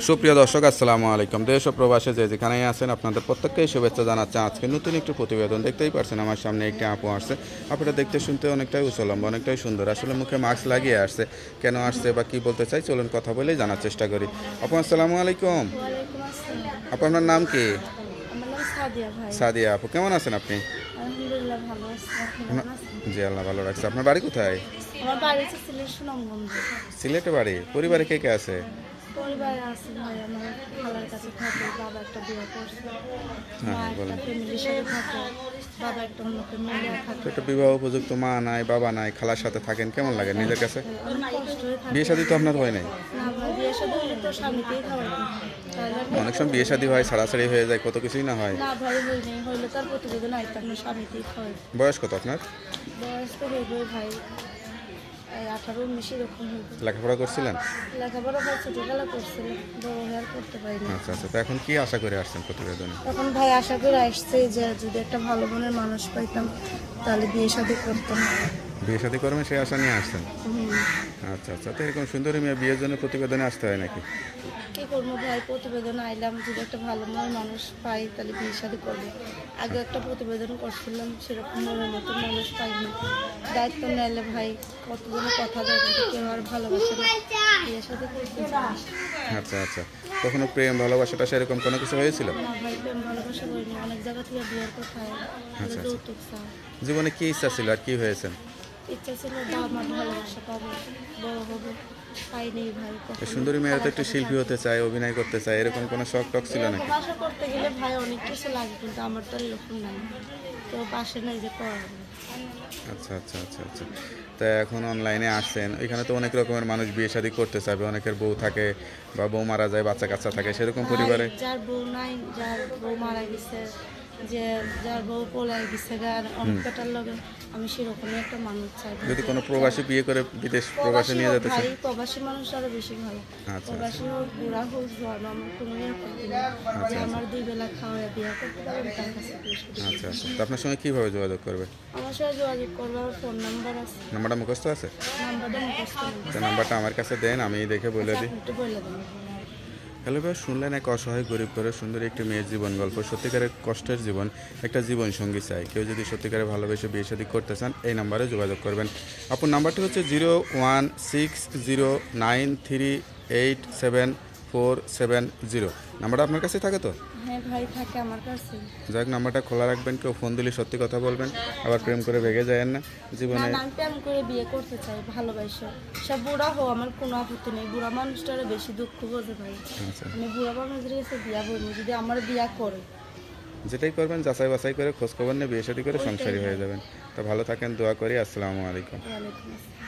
সুপ্রিয় দর্শক আসসালামু আলাইকুম। দেশ ও প্রবাসে যে যেখানেই আছেন আপনাদের প্রত্যেককেই শুভেচ্ছা জানাচ্ছি। আজকে নতুন একটি প্রতিবেদন দেখতেই পারছেন আমার সামনে একটি আপু আসছে। আপুটা দেখতে শুনতে অনেকটাই উচলম্ব অনেকটাই সুন্দর। আসলে মুখে মাস্ক লাগিয়ে আসছে। কেন আসছে বা কি বলতে চাই চলুন কথা বলেই জানার চেষ্টা করি। আপু আসসালামু আলাইকুম। আপু আপনার নাম কি? সাদিয়া আপু কেমন আছেন আপনি? জি আল্লাহ ভালো রাখছে। আপনার বাড়ি কোথায়? সিলেটে বাড়ি? পরিবারে কে কে আছে? পরিবারে আছে ভাই আমার খালার কাছে থাকে বাবা একটা বিয়ে করছে। মা হ্যাঁ, একটা বলেন। ফ্যামিলির সাথে থাকে বাবা একটা অন্য ফ্যামিলি থাকে। একটা বিবাহ উপযুক্ত মা নাই বাবা নাই খালার সাথে থাকেন কেমন লাগে নিজের কাছে? হয়ে বিয়ে শাদী তো আপনার হয় নাই? অনেক সময় বিয়ে শাদী হয় ছাড়াছাড়ি হয়ে যায় কত কিছুই না হয়। বয়স কত আপনার? বয়স তো হইবে ভাই। এই আঠারো উনিশ এরকম হইবে লেখাপড়া করছিলেন? লেখাপড়া ভাই ছোটোবেলা করছিলাম বড় হয়ে করতে পারিনি। আচ্ছা আচ্ছা তো এখন কি আশা করে আসছেন প্রতিবেদনে? এখন ভাই আশা করে আসছে যে যদি একটা ভালো মনের মানুষ পাইতাম তাহলে বিয়ে শাদী করতাম। বিয়ে শাদী করবেন সেই আশা নিয়ে আসছেন আচ্ছা আচ্ছা তো এরকম সুন্দরী মেয়ে বিয়ের জন্য প্রতিবেদনে আসতে হয় নাকি? কি করব ভাই? প্রতিবেদন আইলাম যদি একটা ভালো মনের মানুষ পাই তাহলে বিয়ে শাদী করব। আগে একটা প্রতিবেদন করছিলাম সেরকম মনের মতো মানুষ পাইনি। দায়িত্ব নিলে ভাই কতজনের কথা যায় কিন্তু কেউ আর ভালোবাসে না। বিয়ে শাদী করতে আচ্ছা আচ্ছা। কখনো প্রেম ভালোবাসাটা সেরকম কোনো কিছু হয়েছিল? না ভাই প্রেম ভালোবাসা করিনি অনেক জায়গা থেকে বিয়ের কথা আচ্ছা। জীবনে কি ইচ্ছা ছিল আর কি হয়েছেন ইচ্ছা ছিল ভালোবাসা পাবো বড় হব পাইনি ভাই সুন্দরী মেয়েরা তো একটু শিল্পী হতে চায় অভিনয় করতে চায় এরকম কোনো শখ টক ছিল নাকি? ভালোবাসা করতে গেলে ভাই অনেক কিছু লাগে কিন্তু আমার তো এরকম নাই। পাশে নাই যে আচ্ছা আচ্ছা আচ্ছা আচ্ছা। তা এখন অনলাইনে আসছেন এখানে তো অনেক রকমের মানুষ বিয়ে শাদী করতে চাবে অনেকের বউ থাকে বা বউ মারা যায় বাচ্চা কাচ্চা থাকে সেরকম পরিবারে? যার বউ নাই যার বউ মারা গেছে যে যার বউ পলাই গেছে গার অনেক পেটার লগে আমি সেরকমই একটা মানুষ চাই। যদি কোনো প্রবাসী বিয়ে করে বিদেশ প্রবাসে নিয়ে যেতে চায় ভাই প্রবাসী মানুষ আরও বেশি ভালো। আচ্ছা। প্রবাসী হোক বুড়া হোক জোয়ান আমার কোনো আপত্তি নেই যে আমার দুই বেলা খাওয়া বিয়ে করতে পারবে তার কাছে আচ্ছা আচ্ছা। তো আপনার সঙ্গে কীভাবে যোগাযোগ করবে? আমার সাথে যোগাযোগ করবে আমার ফোন নাম্বার আছে। নাম্বারটা মুখস্থ আছে? নাম্বারটা মুখস্থ। নাম্বারটা আমার কাছে দেন আমি দেখে বলে দিই। একটু বলে হ্যালো ভাই শুনলেন এক অসহায় গরিব করে সুন্দর একটি মেয়ের জীবন গল্প, সত্যিকারের কষ্টের জীবন, একটা জীবন সঙ্গী চাই। কেউ যদি সত্যিকারে ভালোবেসে বিয়ে শাদী করতে চান, এই নাম্বারে যোগাযোগ করবেন। আপনার নাম্বারটি হচ্ছে zero one six zero nine three eight seven four seven zero নাম্বারটা আপনার কাছে থাকে তো? হ্যাঁ ভাই থাকে আমার কাছে। যাক নাম্বারটা খোলা রাখবেন কেউ ফোন দিলে সত্যি কথা বলবেন। আবার প্রেম করে ভেগে যায় না। জীবনে না, আমি প্রেম করে বিয়ে করতে চাই ভালোবাসে। সব বুড়া হো আমার কোনো আপত্তি নেই। বুড়া মানুষটারে বেশি দুঃখ বোঝে ভাই। আচ্ছা। আমি বুড়া মানুষের কাছে বিয়া বলব যদি আমার বিয়া করে। যেটাই করবেন যাচাই বাছাই করে খোঁজ খবর নিয়ে বিয়ে শাদী করে সংসারী হয়ে যাবেন। তো ভালো থাকেন দোয়া করি আসসালামু আলাইকুম। ওয়ালাইকুম আসসালাম।